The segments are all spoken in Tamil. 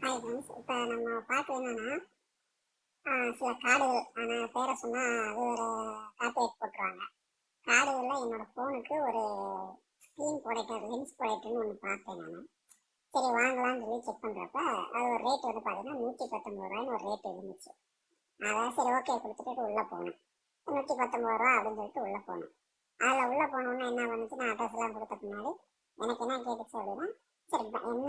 ஹாய் ஃப்ரெண்ட்ஸ் இப்போ நம்ம பார்க்க என்னன்னா சில காடுகள் ஆனால் பேரை சொன்னால் அது ஒரு காப்பிரைட் போட்டுருவாங்க. காடுகளில் என்னோட ஃபோனுக்கு ஒரு ஸ்க்ரீன் ப்ரொடெக்டர் லென்ஸ் ப்ரொடெக்டர்னு ஒன்று பார்த்தேன் நான். சரி வாங்கலாம்னு சொல்லி செக் பண்ணுறப்ப அது ஒரு ரேட் வந்து பார்த்தீங்கன்னா நூற்றி பத்தொம்பது ரூபாய்னு ஒரு ரேட் இருந்துச்சு. அதான் சரி ஓகே கொடுத்துட்டு உள்ளே போனேன் நூற்றி பத்தொம்பது ரூபா அப்படின்னு சொல்லிட்டு உள்ளே போனேன் அதில் உள்ளே போனோன்னா என்ன பண்ணுச்சுன்னா அட்ரஸ்லாம் கொடுத்த பின்னாடி எனக்கு என்ன கேட்டுச்சு அப்படின்னா சரி என்ன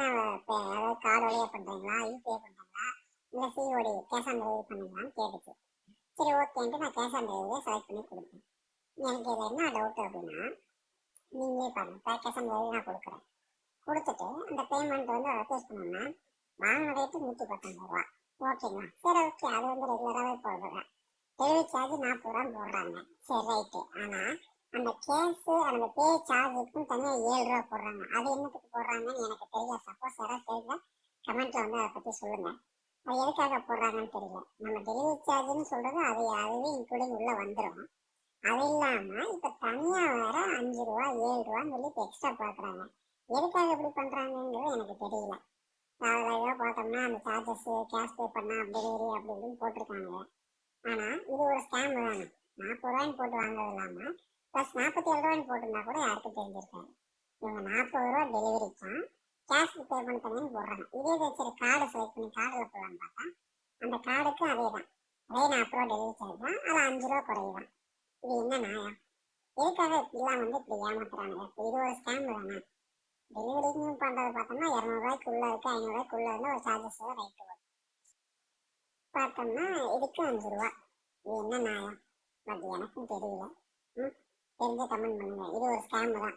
அதாவது கார்டு பண்ணுறீங்களா யூபிஐ பண்ணுறீங்களா இல்லை சிஓடி கேஷ் ஆன் டெலிவரி பண்ணுங்களான்னு கேட்டுச்சு. சரி ஓகேன்ட்டு நான் கேஷ் ஆன் டெலிவரியை செலக்ட் பண்ணி கொடுத்தேன். எனக்கு இதில் என்ன டவுட் அப்படின்னா நீங்களே பாருங்க கேஷ் ஆன் டெலிவரி நான் கொடுக்குறேன். கொடுத்துட்டு அந்த பேமெண்ட் வந்து ரெக்வஸ்ட் பண்ணோம்னா வாங்கின ரேட்டு நூற்றி பத்தொம்பது ரூபா. ஓகேங்களா சரி ஓகே அது வந்து ரெகுலராகவே போடுறேன். டெலிவரி சார்ஜ் நாற்பது ரூபா போடுறாங்க. சரி ரைட்டு ஆனால் அந்த கேஸு அந்த பே சார்ஜுக்கும் தனியாக ஏழு ரூபா போடுறாங்க. அது என்னத்துக்கு போடுறாங்கன்னு எனக்கு தெரியல. சப்போஸ் யாராவது தெரியல கமெண்ட்ல வந்து அதை பற்றி சொல்லுங்க. அது எதுக்காக போடுறாங்கன்னு தெரியல. நம்ம டெலிவரி சார்ஜ்னு சொல்றது அது அதுவே இன்க்ளூடிங் உள்ள வந்துடும் அது இல்லாம இப்ப தனியா வேற அஞ்சு ரூபா ஏழு ரூபான்னு சொல்லி இப்போ எக்ஸ்ட்ரா பார்க்குறாங்க. எதுக்காக இப்படி பண்ணுறாங்கன்றது எனக்கு தெரியல. அதில் ஏதோ பார்த்தோம்னா அந்த சார்ஜஸ் கேஷ் பே பண்ணா டெலிவரி அப்படி இப்படின்னு போட்டிருக்காங்க. ஆனா இது ஒரு ஸ்கேம் தானே. நாற்பது ரூபாய்ன்னு போட்டு வாங்குறது இல்லாமல் ப்ளஸ் நாற்பத்தி ஏழு ரூபான்னு போட்டிருந்தா கூட யாருக்கும் தெரிஞ்சிருக்காது. இவங்க நாற்பது ரூபா டெலிவரிக்கும் கேஷ் பே பண்ண தனின்னு போடுறாங்க. இதே இது சரி கார்டு செலக்ட் பண்ணி கார்டில் போடலான்னு பார்த்தா அந்த கார்டுக்கு அதே தான். அதே நாற்பது ரூபா டெலிவரி சார்ஜ் தான். அது அஞ்சு ரூபா குறையுதான் இது என்ன நியாயம்? எதுக்காக இப்படிலாம் வந்து இப்படி ஏமாத்துறாங்க? இது ஒரு ஸ்கேம் தானே. டெலிவரின்னு பண்ணுறது பார்த்தோம்னா இரநூறுவாய்க்கு உள்ளே இருக்குது ஐநூறுரூவாய்க்குள்ளே இருந்தால் ஒரு சார்ஜஸ் தான் ரைட்டு வரும் பார்த்தோம்னா இதுக்கும் அஞ்சு ரூபா. இது என்ன நியாயம்? பட் எனக்கும் தெரியல. தெரிஞ்ச கமெண்ட் பண்ணுங்க? இது ஒரு ஸ்கேம் தான்.